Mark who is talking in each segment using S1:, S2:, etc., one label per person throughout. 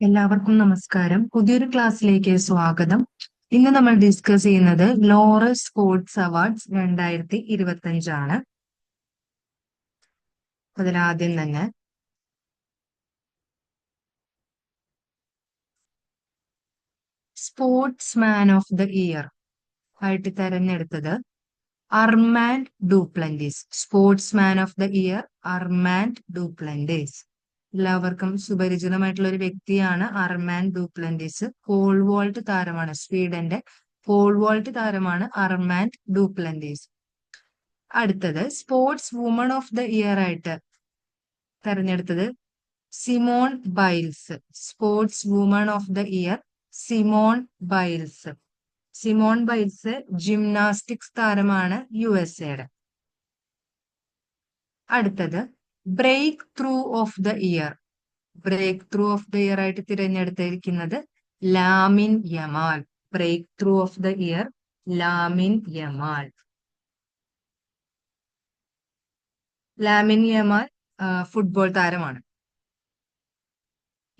S1: എല്ലാവർക്കും നമസ്കാരം. പുതിയൊരു ക്ലാസ്സിലേക്ക് സ്വാഗതം. ഇന്ന് നമ്മൾ ഡിസ്കസ് ചെയ്യുന്നത് ലോറസ് സ്പോർട്സ് അവാർഡ്സ് രണ്ടായിരത്തി ഇരുപത്തി അഞ്ചാണ് അതിലാദ്യം തന്നെ sportsman of the year ആയിട്ട് തെരഞ്ഞെടുത്തത് Armand Duplantis. Sportsman of the year Armand Duplantis. എല്ലാവർക്കും സുപരിചിതമായിട്ടുള്ള ഒരു വ്യക്തിയാണ് അർമാൻ ഡൂപ്ലൻഡിസ് കോൾവോൾട്ട് താരമാണ് സ്വീഡന്റെ കോൾവോൾട്ട് താരമാണ് അർമാൻ ഡൂപ്ലൻഡിസ് അടുത്തത് sportswoman of the year ആയിട്ട് തെരഞ്ഞെടുത്തത് Simone Biles. Sportswoman of the year Simone Biles. Simone Biles gymnastics താരമാണ് യു എസ് എയുടെ. അടുത്തത് break of the year breakthrough of the year ആയിട്ട് തിരഞ്ഞെടുത്തിരിക്കുന്നത് Lamine Yamal. Breakthrough of the year Lamine Yamal. Lamine Yamal football താരമാണ്.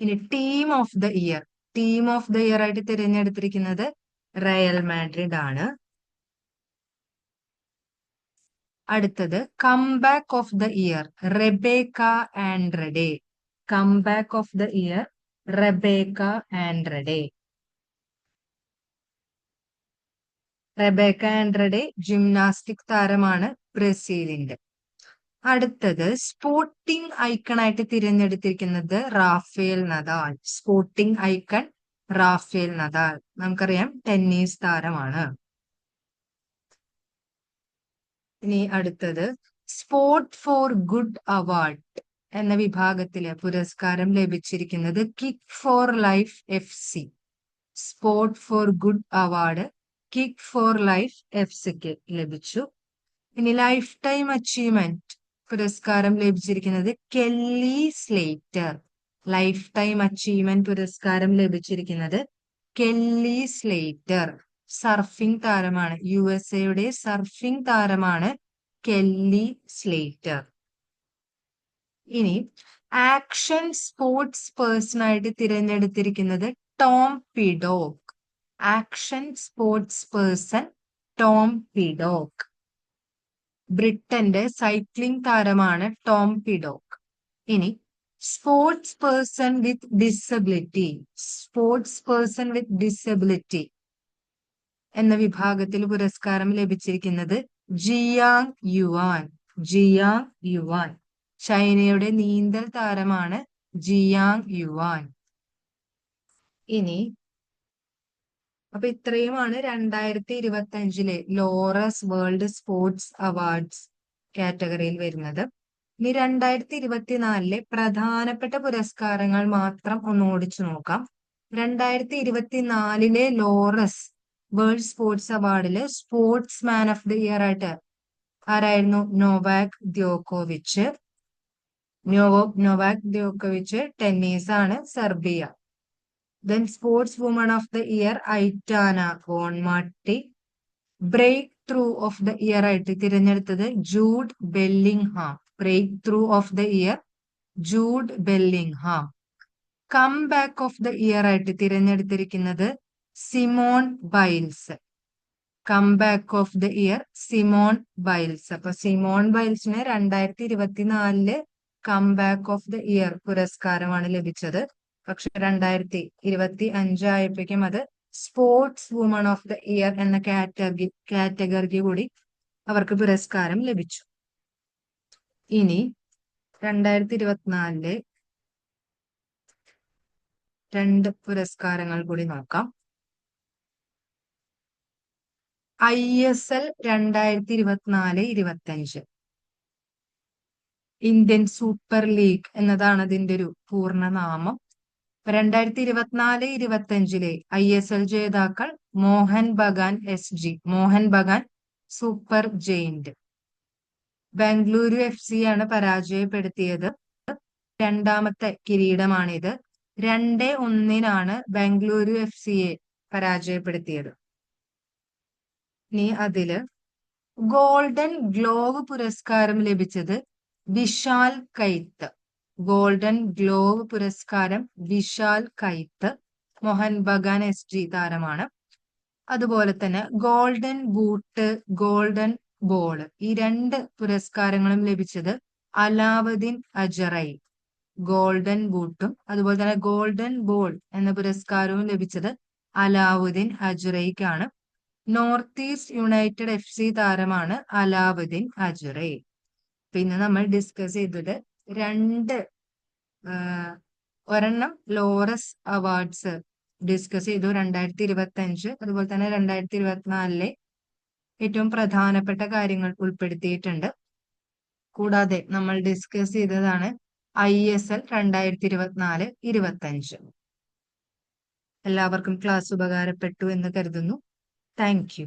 S1: ഇനി team of the year team of the year ആയിട്ട് തിരഞ്ഞെടുത്തിരിക്കുന്നത് Real Madrid ആണ്. അടുത്തത് comeback of the year Rebeca Andrade comeback of the year Rebeca Andrade Rebeca Andrade gymnastic താരമാണ് ബ്രസീലിന്റെ അടുത്തത് sporting icon ആയിട്ട് തിരഞ്ഞെടുത്തിരിക്കുന്നത് Rafael Nadal. Sporting icon Rafael Nadal. നമുക്കറിയാം tennis താരമാണ്. ഇനി അടുത്തത്. സ്പോർട്ട് ഫോർ ഗുഡ് അവാർഡ് എന്ന വിഭാഗത്തിലെ പുരസ്കാരം ലഭിച്ചിരിക്കുന്നത് Kick for Life F C. Sport for good award Kick for Life F സിക്ക് ലഭിച്ചു. ഇനി ലൈഫ് ടൈം അച്ചീവ്മെന്റ് പുരസ്കാരം ലഭിച്ചിരിക്കുന്നത് Kelly Slater. Lifetime achievement പുരസ്കാരം ലഭിച്ചിരിക്കുന്നത് കെല്ലി സ്ലേറ്റർ. സർഫിംഗ് താരമാണ്. യു എസ് എയുടെ സർഫിംഗ് താരമാണ് കെല്ലി സ്ലേറ്റർ. ഇനി ആക്ഷൻ സ്പോർട്സ് പേഴ്സൺ ആയിട്ട് തിരഞ്ഞെടുത്തിരിക്കുന്നത് Tom Pidcock action sports person Tom Pidcock ബ്രിട്ടന്റെ സൈക്ലിംഗ് താരമാണ് ടോം പിഡോക്ക് ഇനി sports person with disability. Sports person with disability. എന്ന വിഭാഗത്തിൽ പുരസ്കാരം ലഭിച്ചിരിക്കുന്നത് ജിയാങ് യുവാൻ. Jiang Juan. ചൈനയുടെ നീന്തൽ താരമാണ് ജിയാങ് യുവാൻ. ഇനി അപ്പൊ ഇത്രയുമാണ് രണ്ടായിരത്തി ഇരുപത്തി അഞ്ചിലെ ലോറസ് വേൾഡ് സ്പോർട്സ് അവാർഡ്സ് കാറ്റഗറിയിൽ വരുന്നത്. ഇനി രണ്ടായിരത്തി ഇരുപത്തിനാലിലെ പ്രധാനപ്പെട്ട പുരസ്കാരങ്ങൾ മാത്രം ഒന്ന് ഓടിച്ചു നോക്കാം. രണ്ടായിരത്തി ഇരുപത്തിനാലിലെ ലോറസ് വേൾഡ് സ്പോർട്സ് അവാർഡിൽ sportsman of the year ആയിട്ട് ആരായിരുന്നു? നോവാക് ദ്യോക്കോവിച്ച് നോവോ നോവാക് ദ്യോക്കോവിച്ച് ടെന്നീസ് ആണ് Serbia. Then sportswoman of the year Aitana Bonmati. Breakthrough of the year ആയിട്ട് തിരഞ്ഞെടുത്തത് Jude Bellingham. Breakthrough of the year Jude Bellingham. Comeback of the year ആയിട്ട് തിരഞ്ഞെടുത്തിരിക്കുന്നത് Simone Biles. Comeback of the year Simone Biles. അപ്പൊ Simone ബൈൽസിന് രണ്ടായിരത്തി ഇരുപത്തിനാലിൽ comeback of the year പുരസ്കാരമാണ് ലഭിച്ചത്. പക്ഷെ രണ്ടായിരത്തി ഇരുപത്തി അഞ്ചായപ്പോഴേക്കും അത് sportswoman of the year എന്ന കാറ്റഗറി കാറ്റഗറിക്ക് കൂടി അവർക്ക് പുരസ്കാരം ലഭിച്ചു. ഇനി രണ്ടായിരത്തി ഇരുപത്തിനാലിൽ രണ്ട് പുരസ്കാരങ്ങൾ കൂടി നോക്കാം. ഐ എസ് എൽ രണ്ടായിരത്തി ഇരുപത്തിനാല് ഇരുപത്തി അഞ്ച് ഇന്ത്യൻ സൂപ്പർ ലീഗ് എന്നതാണ് അതിന്റെ ഒരു പൂർണനാമം രണ്ടായിരത്തി ഇരുപത്തിനാല് ഇരുപത്തി അഞ്ചിലെ ഐ എസ് എൽ ജേതാക്കൾ Mohun Bagan S G Mohun Bagan Super Giant Bengaluru F C ആണ് പരാജയപ്പെടുത്തിയത്. രണ്ടാമത്തെ കിരീടമാണിത്. രണ്ട് ഒന്നിനാണ് ബാംഗ്ലൂരു എഫ് സിയെ പരാജയപ്പെടുത്തിയത്. ഇനി അതിൽ ഗോൾഡൻ ഗ്ലോവ് പുരസ്കാരം ലഭിച്ചത് വിശാൽ കൈത്ത്. ഗോൾഡൻ ഗ്ലോവ് പുരസ്കാരം വിശാൽ കൈത്ത് മോഹൻ ബഗാൻ എസ് ജി താരമാണ്. അതുപോലെ തന്നെ ഗോൾഡൻ ബൂട്ട് ഗോൾഡൻ ബോൾ ഈ രണ്ട് പുരസ്കാരങ്ങളും ലഭിച്ചത് അലാവദ്ദീൻ അജറൈ. ഗോൾഡൻ ബൂട്ടും അതുപോലെ തന്നെ ഗോൾഡൻ ബോൾ എന്ന പുരസ്കാരവും ലഭിച്ചത് Alaaeddine അജുറൈക്കാണ്. North East United F C താരമാണ് അലാവുദ്ദീൻ അജുറെ പിന്നെ നമ്മൾ ഡിസ്കസ് ചെയ്തത് രണ്ട് ഒരെണ്ണം ലോറസ് അവാർഡ്സ് ഡിസ്കസ് ചെയ്തു രണ്ടായിരത്തി ഇരുപത്തി അഞ്ച് അതുപോലെ തന്നെ രണ്ടായിരത്തി ഇരുപത്തിനാലിലെ ഏറ്റവും പ്രധാനപ്പെട്ട കാര്യങ്ങൾ ഉൾപ്പെടുത്തിയിട്ടുണ്ട്. കൂടാതെ നമ്മൾ ഡിസ്കസ് ചെയ്തതാണ് ഐ എസ് എൽ രണ്ടായിരത്തി ഇരുപത്തിനാല് എല്ലാവർക്കും ക്ലാസ് ഉപകാരപ്പെട്ടു എന്ന് കരുതുന്നു. Thank you